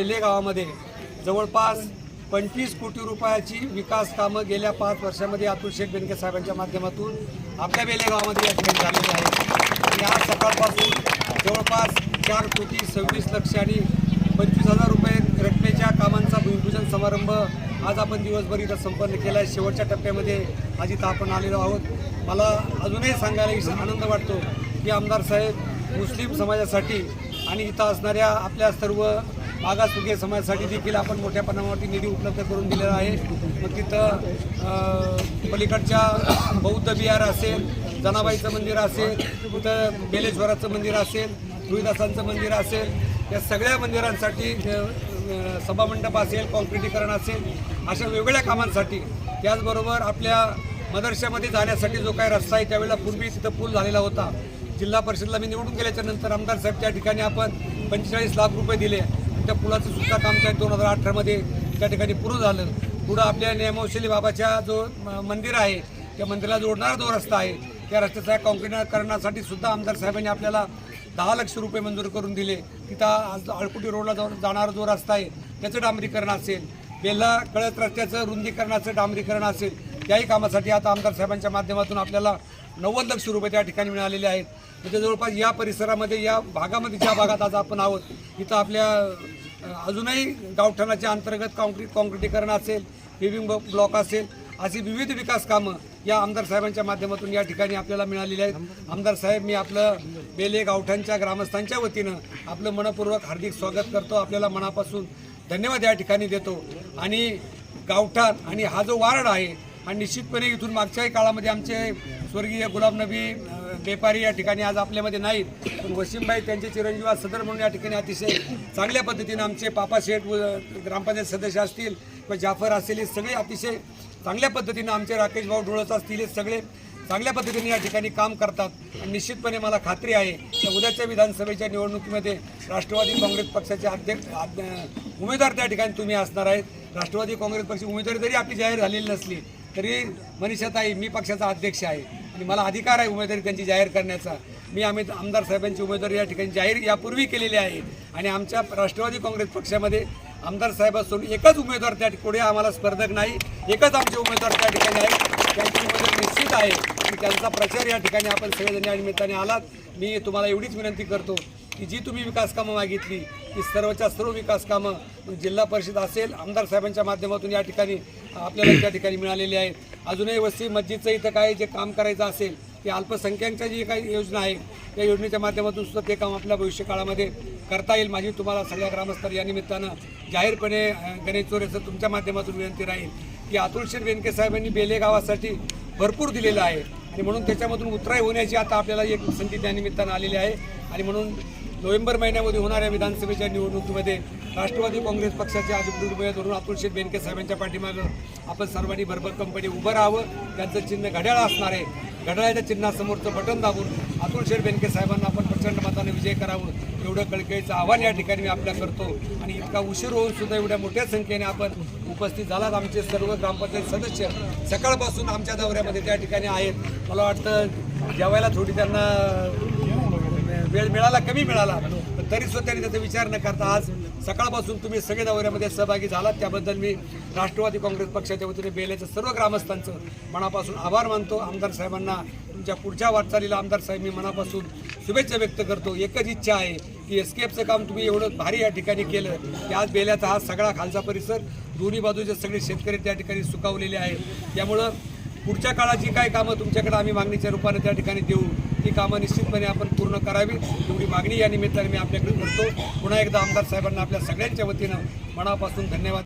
बेले गावामध्ये जवळपास पंचवीस कोटी रुपयाची विकास कामं गेल्या पाच वर्षामध्ये अतुल शेख बेनके साहेबांच्या माध्यमातून आपल्या बेलेगावामध्ये या ठिकाणी झालेली आहे आणि आज सकाळपासून जवळपास चार कोटी सव्वीस लक्ष आणि पंचवीस हजार रुपये रकमेच्या कामांचा भूमिपूजन समारंभ आज आपण दिवसभर इथं संपन्न केला आहे शेवटच्या टप्प्यामध्ये आज इथं आपण आलेलो आहोत. मला अजूनही सांगायला इस- आनंद वाटतो की आमदार साहेब मुस्लिम समाजासाठी आणि इथं असणाऱ्या आपल्या सर्व मागासवर्गीय समाजासाठी देखील आपण मोठ्या प्रमाणावरती निधी उपलब्ध करून दिलेला आहे. मग तिथं पलीकडच्या बौद्ध विहार असेल जनाबाईचं मंदिर असेल तिथं बेलेश्वराचं मंदिर असेल रुईदासांचं मंदिर असेल या सगळ्या मंदिरांसाठी सभामंडप असेल कॉन्क्रिटीकरण असेल अशा वेगवेगळ्या कामांसाठी त्याचबरोबर आपल्या मदरशामध्ये जाण्यासाठी जो काही रस्ता आहे त्यावेळेला पूर्वी तिथं पूल झालेला होता. जिल्हा परिषदला मी निवडून गेल्याच्यानंतर आमदार साहेब त्या ठिकाणी आपण पंचेचाळीस लाख रुपये दिले. त्या पुलाचं सुद्धा काम त्या दोन हजार अठरामध्ये त्या ठिकाणी पूर्ण झालं. पुढं आपल्या नियमवशैली बाबाच्या जो मंदिर आहे त्या मंदिराला जोडणारा जो रस्ता आहे त्या रस्त्याचा काँक्रिटीकरणासाठी सुद्धा आमदार साहेबांनी आपल्याला दहा लक्ष रुपये मंजूर करून दिले. तिथं आज अळकुटी रोडला जाऊन जाणारा जो रस्ता आहे त्याचं डांबरीकरण असेल बेल्ला कळत रस्त्याचं रुंदीकरणाचं डांबरीकरण असेल त्याही कामासाठी आता आमदार साहेबांच्या माध्यमातून आपल्याला नव्वद लक्ष रुपये त्या ठिकाणी मिळालेले आहेत. म्हणजे जवळपास या परिसरामध्ये या भागामध्ये ज्या भागात आज आपण आहोत इथं आपल्या अजूनही गावठाणाच्या अंतर्गत काँक्रीट काँक्रिटीकरण असेल पेविंग ब्लॉक असेल अशी विविध विकास कामं या आमदार साहेबांच्या माध्यमातून या ठिकाणी आपल्याला मिळालेली आहेत. आमदार साहेब मी आपलं बेले गावठांच्या ग्रामस्थांच्या वतीनं आपलं मनपूर्वक हार्दिक स्वागत करतो. आपल्याला मनापासून धन्यवाद या ठिकाणी देतो. आणि गावठाण आणि हा जो वार्ड आहे हा निश्चितपणे इथून मागच्याही काळामध्ये आमचे स्वर्गीय गुलाब नबी बेपारी या ठिकाणी आज आपल्यामध्ये नाहीत. पण वसीमबाई त्यांचे चिरंजीव आज सदर म्हणून या ठिकाणी अतिशय चांगल्या पद्धतीनं आमचे पापा शेठ व ग्रामपंचायत सदस्य असतील किंवा जाफर असेल हे सगळे अतिशय चांगल्या पद्धतीनं आमचे राकेश भाऊ डोळस असतील हे सगळे चांगल्या पद्धतीने या ठिकाणी काम करतात. आणि निश्चितपणे मला खात्री आहे की उद्याच्या विधानसभेच्या निवडणुकीमध्ये राष्ट्रवादी काँग्रेस पक्षाचे अध्यक्ष उमेदवार त्या ठिकाणी तुम्ही असणार आहेत. राष्ट्रवादी काँग्रेस पक्ष उमेदवारी जरी आपली जाहीर झालेली नसली तरी मनीषाताई मी पक्षाचा अध्यक्ष आहे. आणि मला अधिकार आहे उमेदवारी त्यांची जाहीर करण्याचा. मी आम्ही आमदार साहेबांची उमेदवारी या ठिकाणी जाहीर यापूर्वी केलेली आहे. आणि आमच्या राष्ट्रवादी काँग्रेस पक्षामध्ये आमदार साहेब एकच उमेदवार त्या पुढे आम्हाला स्पर्धक नाही. एकच आमचे उमेदवार त्या ठिकाणी आहेत. त्यांची उमेदवार निश्चित आहे. की त्यांचा प्रचार या ठिकाणी आपण सगळेजण या निमित्ताने आलात. मी तुम्हाला एवढीच विनंती करतो. की जी तुम्ही विकास कामं मागितली ती सर्वच्या सर्व विकास कामं जिल्हा परिषद असेल आमदार साहेबांच्या माध्यमातून या ठिकाणी आपल्याला त्या ठिकाणी मिळालेली आहेत. अजूनही वस्ती मस्जिदचं इथं काय जे काम करायचं असेल ते अल्पसंख्याकच्या जी काही योजना आहे त्या योजनेच्या माध्यमातून सुद्धा ते काम आपल्या भविष्यकाळामध्ये करता येईल. माझी तुम्हाला सगळ्या ग्रामस्थर या निमित्तानं जाहीरपणे गणेश चोरेचं तुमच्या माध्यमातून विनंती राहील की अतुल शेठ साहेबांनी बेले गावासाठी भरपूर दिलेलं आहे. आणि म्हणून त्याच्यामधून उतराई होण्याची आता आपल्याला एक संधी त्यानिमित्तानं आलेली आहे. आणि म्हणून नोव्हेंबर महिन्यामध्ये होणाऱ्या विधानसभेच्या निवडणुकीमध्ये राष्ट्रवादी काँग्रेस पक्षाचे अधिकृत धरून अतुल शेठ बेनके साहेबांच्या पाठीमागं आपण सर्वांनी भरभर कंपनी उभं राहावं. त्यांचं चिन्ह घड्याळ असणार आहे. घड्याळाच्या चिन्हासमोरचं बटन दाबून अतुल शेठ बेनके साहेबांना आपण प्रचंड मताने विजय करावं. एवढं कळकळीचं आव्हान या ठिकाणी मी आपल्या करतो. आणि इतका उशीर होऊन सुद्धा एवढ्या मोठ्या संख्येने आपण उपस्थित झालात आमचे सर्व ग्रामपंचायत सदस्य. सकाळपासून आमच्या दौऱ्यामध्ये त्या ठिकाणी आहेत. मला वाटतं जेवायला थोडी त्यांना वेळ मिळाला कमी मिळाला. तरी सुद्धा त्यांनी त्याचा विचार न करता आज सकाळपासून तुम्ही सगळे दौऱ्यामध्ये सहभागी झालात. त्याबद्दल मी राष्ट्रवादी काँग्रेस पक्षाच्या वतीने बेल्याच्या सर्व ग्रामस्थांचं मनापासून आभार मानतो. आमदार साहेबांना तुमच्या पुढच्या वाटचालीला आमदार साहेब मी मनापासून शुभेच्छा व्यक्त करतो. एकच इच्छा आहे की एसकेएफचं काम तुम्ही एवढं भारी या ठिकाणी केलं की आज बेल्याचा हा सगळा खालचा परिसर दोन्ही बाजूचे सगळे शेतकरी त्या ठिकाणी सुकावलेले आहेत. त्यामुळं पुढच्या काळाची काय कामं तुमच्याकडे आम्ही मागणीच्या रूपाने त्या ठिकाणी देऊ? ती कामं निश्चितपणे आपण पूर्ण करावी. एवढी मागणी या निमित्ताने मी आपल्याकडे करतो. पुन्हा एकदा आमदार साहेबांना आपल्या सगळ्यांच्या वतीनं मनापासून धन्यवाद.